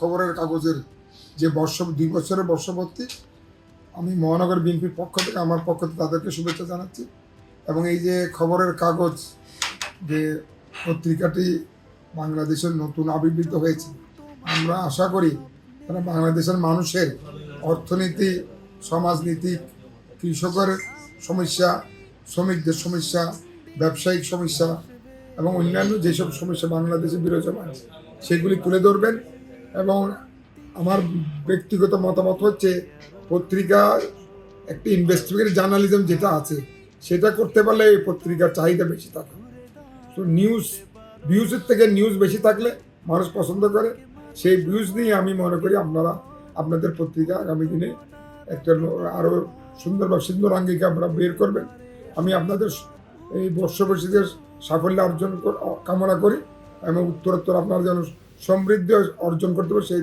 খবরের কাগজের যে বর্ষ দুই বছরের বর্ষপূর্তি, আমি মহানগর বিএনপির পক্ষ থেকে, আমার পক্ষ থেকে তাদেরকে শুভেচ্ছা জানাচ্ছি। এবং এই যে খবরের কাগজ যে পত্রিকাটি বাংলাদেশের নতুন আবির্ভূত হয়েছে, আমরা আশা করি তারা বাংলাদেশের মানুষের অর্থনীতি, সমাজনীতি, কৃষকের সমস্যা, শ্রমিকদের সমস্যা, ব্যবসায়িক সমস্যা এবং অন্যান্য যেসব সমস্যা বাংলাদেশে বিরাজমান, সেগুলি তুলে ধরবেন। এবং আমার ব্যক্তিগত মতামত হচ্ছে পত্রিকা একটি ইনভেস্টিগেটিভ জার্নালিজম যেটা আছে, সেটা করতে পারলে এই পত্রিকার চাহিদা বেশি থাকে। তো নিউজ ভিউজের থেকে নিউজ বেশি থাকলে মানুষ পছন্দ করে। সেই ভিউজ নিয়ে আমি মনে করি আপনারা, আপনাদের পত্রিকা আগামী দিনে একটা আরও সুন্দরভাবে সুন্দর আঙ্গিকে আপনারা বের করবেন। আমি আপনাদের এই বর্ষবর্ষীদের সাফল্য অর্জন কামনা করি। এবং উত্তরোত্তর আপনারা যেন সমৃদ্ধি অর্জন করতে পারে সেই